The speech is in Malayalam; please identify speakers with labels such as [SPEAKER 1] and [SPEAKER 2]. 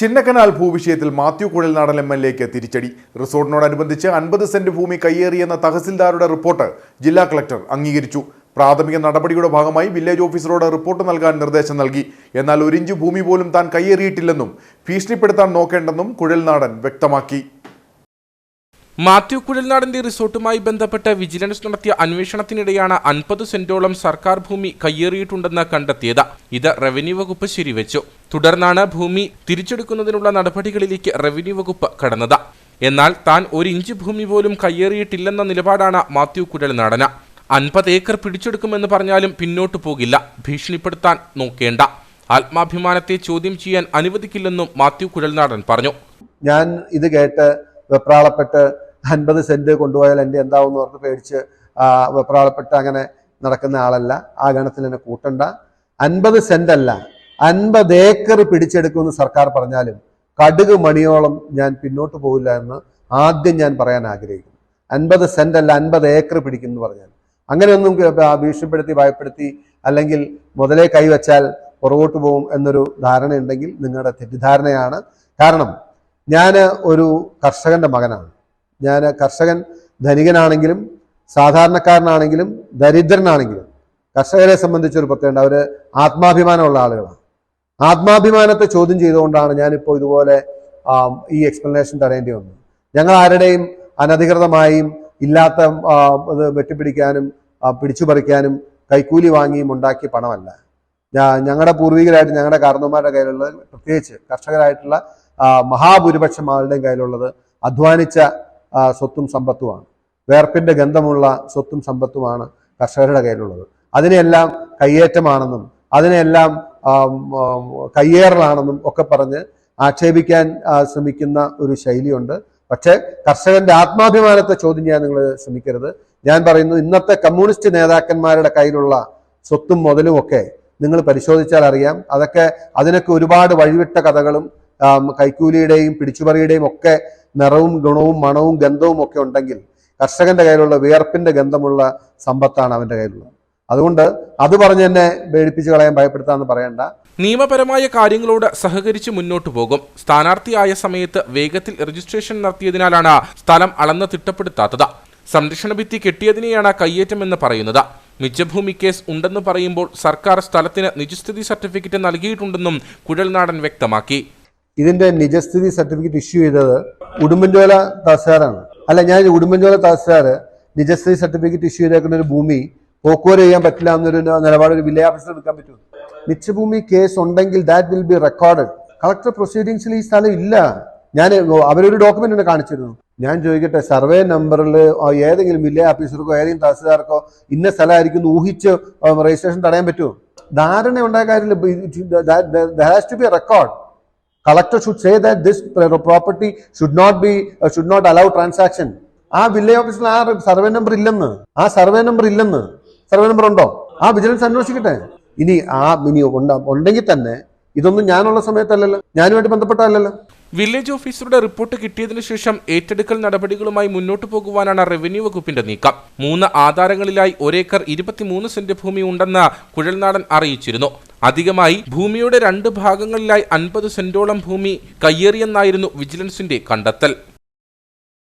[SPEAKER 1] ചിന്നക്കനാൽ ഭൂവിഷയത്തിൽ മാത്യു കുഴൽനാടൻ എം എൽ എക്ക് തിരിച്ചടി. റിസോർട്ടിനോടനുബന്ധിച്ച് അൻപത് സെന്റ് ഭൂമി കയ്യേറിയെന്ന തഹസിൽദാരുടെ റിപ്പോർട്ട് ജില്ലാ കളക്ടർ അംഗീകരിച്ചു. പ്രാഥമിക നടപടിയുടെ ഭാഗമായി വില്ലേജ് ഓഫീസറോട് റിപ്പോർട്ട് നൽകാൻ നിർദ്ദേശം നൽകി. എന്നാൽ ഒരിഞ്ച് ഭൂമി പോലും താൻ കയ്യേറിയിട്ടില്ലെന്നും ഭീഷണിപ്പെടുത്താൻ നോക്കേണ്ടെന്നും കുഴൽനാടൻ വ്യക്തമാക്കി.
[SPEAKER 2] മാത്യു കുഴൽനാടന്റെ റിസോർട്ടുമായി ബന്ധപ്പെട്ട് വിജിലൻസ് നടത്തിയ അന്വേഷണത്തിനിടെയാണ് അൻപത് സെന്റോളം സർക്കാർ ഭൂമി കയ്യേറിയിട്ടുണ്ടെന്ന് കണ്ടെത്തിയത്. ഇത് റവന്യൂ വകുപ്പ് ശരിവെച്ചു. തുടർന്നാണ് ഭൂമി തിരിച്ചെടുക്കുന്നതിനുള്ള നടപടികളിലേക്ക് റവന്യൂ വകുപ്പ് കടന്നത്. എന്നാൽ താൻ ഒരു ഇഞ്ച് ഭൂമി പോലും കയ്യേറിയിട്ടില്ലെന്ന നിലപാടാണ് മാത്യു കുഴൽനാടന്. അൻപത് ഏക്കർ പിടിച്ചെടുക്കുമെന്ന് പറഞ്ഞാലും പിന്നോട്ടു പോകില്ല. ഭീഷണിപ്പെടുത്താൻ നോക്കേണ്ട. ആത്മാഭിമാനത്തെ ചോദ്യം ചെയ്യാൻ അനുവദിക്കില്ലെന്നും മാത്യു കുഴൽനാടൻ പറഞ്ഞു.
[SPEAKER 3] ഞാൻ ഇത് കേട്ട് വെപ്രാളപ്പെട്ട് അൻപത് സെന്റ് കൊണ്ടുപോയാൽ എന്റെ എന്താവും പറഞ്ഞ് പേടിച്ച് വെപ്രാളപ്പെട്ട് അങ്ങനെ നടക്കുന്ന ആളല്ല. ആ ഗണത്തിൽ എന്നെ കൂട്ടണ്ട. അൻപത് സെന്റ് അല്ല അൻപത് ഏക്കർ പിടിച്ചെടുക്കുമെന്ന് സർക്കാർ പറഞ്ഞാലും കടുക് മണിയോളം ഞാൻ പിന്നോട്ട് പോകില്ല എന്ന് ആദ്യം ഞാൻ പറയാൻ ആഗ്രഹിക്കുന്നു. അൻപത് സെന്റ് അല്ല അൻപത് ഏക്കർ പിടിക്കുമെന്ന് പറഞ്ഞാൽ. അങ്ങനെയൊന്നും ഭീഷണിപ്പെടുത്തി ഭയപ്പെടുത്തി അല്ലെങ്കിൽ മുതലേ കൈവച്ചാൽ പുറകോട്ട് പോകും എന്നൊരു ധാരണയുണ്ടെങ്കിൽ നിങ്ങളുടെ തെറ്റിദ്ധാരണയാണ്. കാരണം ഞാൻ ഒരു കർഷകന്റെ മകനാണ്. ഞാൻ കർഷകൻ ധനികനാണെങ്കിലും സാധാരണക്കാരനാണെങ്കിലും ദരിദ്രനാണെങ്കിലും കർഷകരെ സംബന്ധിച്ച് ഒരു പ്രത്യേകത അവർ ആത്മാഭിമാനമുള്ള ആളുകളാണ്. ആത്മാഭിമാനത്തെ ചോദ്യം ചെയ്തുകൊണ്ടാണ് ഞാനിപ്പോൾ ഇതുപോലെ ഈ എക്സ്പ്ലനേഷൻ തരേണ്ടി വന്നത്. ഞങ്ങൾ ആരുടെയും അനധികൃതമായും ഇല്ലാത്ത ഇത് വെട്ടിപ്പിടിക്കാനും പിടിച്ചുപറിക്കാനും കൈക്കൂലി വാങ്ങിയും ഉണ്ടാക്കിയ പണമല്ല. ഞങ്ങളുടെ പൂർവികരായിട്ട് ഞങ്ങളുടെ കാരണവന്മാരുടെ കയ്യിലുള്ളത് പ്രത്യേകിച്ച് കർഷകരായിട്ടുള്ള മഹാഭൂരിപക്ഷം ആളുടെയും കയ്യിലുള്ളത് അധ്വാനിച്ച സ്വത്തും സമ്പത്തുമാണ്. വേർപ്പിന്റെ ഗന്ധമുള്ള സ്വത്തും സമ്പത്തുമാണ് കർഷകരുടെ കയ്യിലുള്ളത്. അതിനെയെല്ലാം കയ്യേറ്റമാണെന്നും അതിനെയെല്ലാം കയ്യേറലാണെന്നും ഒക്കെ പറഞ്ഞ് ആക്ഷേപിക്കാൻ ശ്രമിക്കുന്ന ഒരു ശൈലിയുണ്ട്. പക്ഷേ കർഷകന്റെ ആത്മാഭിമാനത്തെ ചോദ്യം ചെയ്യാൻ നിങ്ങൾ ശ്രമിക്കരുത്. ഞാൻ പറയുന്നു ഇന്നത്തെ കമ്മ്യൂണിസ്റ്റ് നേതാക്കന്മാരുടെ കയ്യിലുള്ള സ്വത്തും മുതലും ഒക്കെ നിങ്ങൾ പരിശോധിച്ചാൽ അറിയാം. അതൊക്കെ അതിനൊക്കെ ഒരുപാട് വഴിവിട്ട കഥകളും കൈക്കൂലിയുടെയും പിടിച്ചുപറിയുടെയും ഒക്കെ നിറവും ഗുണവും മണവും ഗന്ധവും ഒക്കെ ഉണ്ടെങ്കിൽ കർഷകന്റെ കയ്യിലുള്ള വിയർപ്പിന്റെ ഗന്ധമുള്ള സമ്പത്താണ് അവന്റെ കയ്യിലുള്ളത്. അതുകൊണ്ട് അത് പറഞ്ഞ് തന്നെ പേടിപ്പിച്ച് കളയാൻ ഭയപ്പെടുത്താന്ന് പറയണ്ട.
[SPEAKER 2] നിയമപരമായ കാര്യങ്ങളോട് സഹകരിച്ച് മുന്നോട്ടു പോകും. സ്ഥാനാർത്ഥിയായ സമയത്ത് വേഗത്തിൽ രജിസ്ട്രേഷൻ നടത്തിയതിനാലാണ് സ്ഥലം അളന്ന് തിട്ടപ്പെടുത്താത്തത്. സംരക്ഷണ ഭിത്തി കെട്ടിയതിനെയാണ് കയ്യേറ്റമെന്ന് പറയുന്നത്. മിച്ചഭൂമി കേസ് ഉണ്ടെന്ന് പറയുമ്പോൾ സർക്കാർ സ്ഥലത്തിന് നിജസ്ഥിതി സർട്ടിഫിക്കറ്റ് നൽകിയിട്ടുണ്ടെന്നും കുഴൽനാടൻ വ്യക്തമാക്കി.
[SPEAKER 3] ഇതിന്റെ നിജസ്ഥിതി സർട്ടിഫിക്കറ്റ് ഇഷ്യൂ ചെയ്തത് ഉടുമ്പൻചോല തഹസിലാറാണ് അല്ല ഞാൻ ഉടുമ്പൻചോല തഹസിലാർ നിജസ്ഥിതി സർട്ടിഫിക്കറ്റ് ഇഷ്യൂ ചെയ്തേക്കുന്ന ഒരു ഭൂമി പോക്കുവരെ ചെയ്യാൻ പറ്റില്ല എന്നൊരു നിലപാട് ഒരു വില്ലേജ് ഓഫീസർ എടുക്കാൻ പറ്റും മിച്ചഭൂമി കേസ് ഉണ്ടെങ്കിൽ that will be recorded collector പ്രൊസീഡിങ്സിൽ ഈ സ്ഥലം ഇല്ല. ഞാൻ അവരൊരു ഡോക്യുമെന്റ് എന്നെ കാണിച്ചിരുന്നു. ഞാൻ ചോദിക്കട്ടെ സർവേ നമ്പറിൽ ഏതെങ്കിലും വില്ലേജ് ഓഫീസർക്കോ ഏതെങ്കിലും തഹസിൽദാർക്കോ ഇന്ന സ്ഥലമായിരിക്കും ഊഹിച്ച് രജിസ്ട്രേഷൻ തടയാൻ പറ്റുമോ? ധാരണ ഉണ്ടായ കാര്യം record collector should say that this should be uh, should not allow transaction. ആ വില്ലേജ് ഓഫീസിൽ ആ സർവേ നമ്പർ ഇല്ലെന്ന്. ആ സർവേ നമ്പർ ഇല്ലെന്ന്. സർവേ നമ്പർ ഉണ്ടോ? ആ വിജിലൻസ് അന്വേഷിക്കട്ടെ. ഇനി ആ ഇനി ഉണ്ട- ഉണ്ടെങ്കിൽ തന്നെ ഇതൊന്നും ഞാനുള്ള സമയത്തല്ലല്ലോ. ഞാനുമായിട്ട് ബന്ധപ്പെട്ടല്ലല്ലോ
[SPEAKER 2] വില്ലേജ് ഓഫീസറുടെ റിപ്പോർട്ട് കിട്ടിയതിനു ശേഷം ഏറ്റെടുക്കൽ നടപടികളുമായി മുന്നോട്ടു പോകുവാനാണ് റവന്യൂ വകുപ്പിന്റെ നീക്കം. മൂന്ന് ആധാരങ്ങളിലായി ഒരേക്കർ ഇരുപത്തിമൂന്ന് സെന്റ് ഭൂമി ഉണ്ടെന്ന് കുഴൽനാടൻ അറിയിച്ചിരുന്നു. അധികമായി ഭൂമിയുടെ രണ്ട് ഭാഗങ്ങളിലായി അൻപത് സെന്റോളം ഭൂമി കയ്യേറിയെന്നായിരുന്നു വിജിലൻസിന്റെ കണ്ടെത്തൽ.